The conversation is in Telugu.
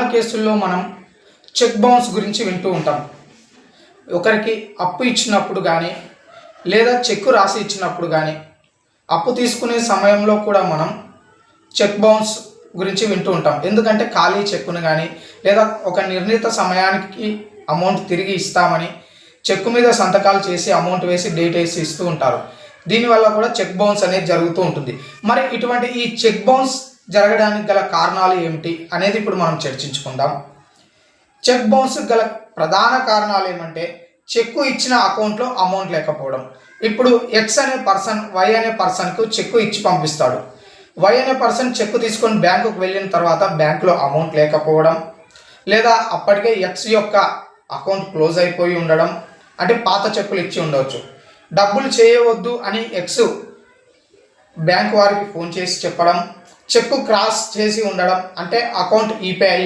చాలా కేసుల్లో మనం చెక్ బౌన్స్ గురించి వింటూ ఉంటాం. ఒకరికి అప్పు ఇచ్చినప్పుడు కానీ లేదా చెక్కు రాసి ఇచ్చినప్పుడు కానీ అప్పు తీసుకునే సమయంలో కూడా మనం చెక్ బౌన్స్ గురించి వింటూ ఉంటాం. ఎందుకంటే ఖాళీ చెక్కును కానీ లేదా ఒక నిర్ణీత సమయానికి అమౌంట్ తిరిగి ఇస్తామని చెక్కు మీద సంతకాలు చేసి అమౌంట్ వేసి డేట్ వేసి ఇస్తూ ఉంటారు. దీనివల్ల కూడా చెక్ బౌన్స్ అనేది జరుగుతూ ఉంటుంది. మరి ఇటువంటి ఈ చెక్ బౌన్స్ జరగడానికి గల కారణాలు ఏమిటి అనేది ఇప్పుడు మనం చర్చించుకుందాం. చెక్ బౌన్స్ గల ప్రధాన కారణాలు ఏమంటే చెక్కు ఇచ్చిన అకౌంట్లో అమౌంట్ లేకపోవడం. ఇప్పుడు ఎక్స్ అనే పర్సన్ వై అనే పర్సన్కు చెక్కు ఇచ్చి పంపిస్తాడు. వై అనే పర్సన్ చెక్కు తీసుకొని బ్యాంకుకు వెళ్ళిన తర్వాత బ్యాంకులో అమౌంట్ లేకపోవడం లేదా అప్పటికే ఎక్స్ యొక్క అకౌంట్ క్లోజ్ అయిపోయి ఉండడం అంటే పాత చెక్కులు ఇచ్చి ఉండవచ్చు డబ్బులు చేయవద్దు అని ఎక్స్ బ్యాంక్ వారికి ఫోన్ చేసి చెప్పడం చెక్కు క్రాస్ చేసి ఉండడం అంటే అకౌంట్ ఈపే అయి